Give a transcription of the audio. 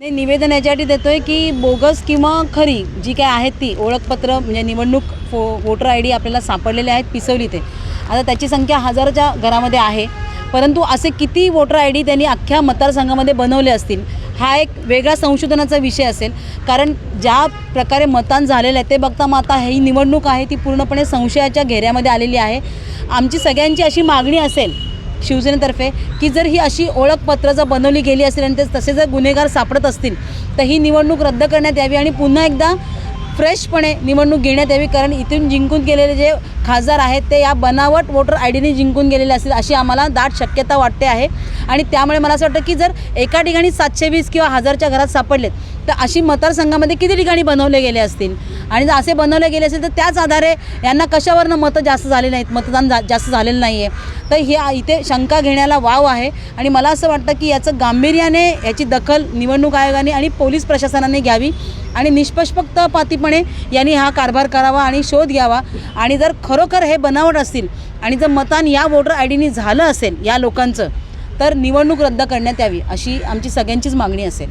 नाही निवेदन याच्यासाठी देतो आहे की बोगस किंवा खरी जी काय आहेत ती ओळखपत्र म्हणजे निवडणूक फो वोटर आय डी आपल्याला सापडलेले आहेत पिसवली ते. आता त्याची संख्या हजाराच्या घरामध्ये आहे. परंतु असे किती वोटर आय डी त्यांनी अख्ख्या मतदारसंघामध्ये बनवले असतील हा एक वेगळा संशोधनाचा विषय असेल. कारण ज्या प्रकारे मतदान झालेलं आहे ते बघता मग आता ही निवडणूक आहे ती पूर्णपणे संशयाच्या घेऱ्यामध्ये आलेली आहे. आमची सगळ्यांची अशी मागणी असेल शिवसेनेतर्फे की जर ही अशी ओळखपत्र जर बनवली गेली असेल आणि ते तसे जर गुन्हेगार सापडत असतील तर ही निवडणूक रद्द करण्यात यावी आणि पुन्हा एकदा फ्रेशपणे निवडणूक घेण्यात यावी. कारण इथून जिंकून गेलेले जे खासदार आहेत ते या बनावट वोटर आय डीने जिंकून गेलेले असतील अशी आम्हाला दाट शक्यता वाटते आहे. आणि त्यामुळे मला असं वाटतं की जर एका ठिकाणी सातशे वीस किंवा हजारच्या घरात सापडलेत तर अशी मतदारसंघामध्ये किती ठिकाणी बनवले गेले असतील? आणि जर असे बनवले गेले असेल तर त्याच आधारे यांना कशावरनं मतं जास्त झाले नाहीत? मतदान जा जास्त झालेलं नाही आहे तर हे इथे शंका घेण्याला वाव आहे. आणि मला असं वाटतं की याचं गांभीर्याने याची दखल निवडणूक आयोगाने आणि पोलीस प्रशासनाने घ्यावी आणि निष्पक्षपातीपणे यांनी हा कारभार करावा आणि शोध घ्यावा. आणि जर खरोखर हे बनावट असतील आणि जर मतदान या वोटर आय डीनी झालं असेल या लोकांचं तर निवडणूक रद्द करण्यात यावी अशी आमची सगळ्यांचीच मागणी असेल.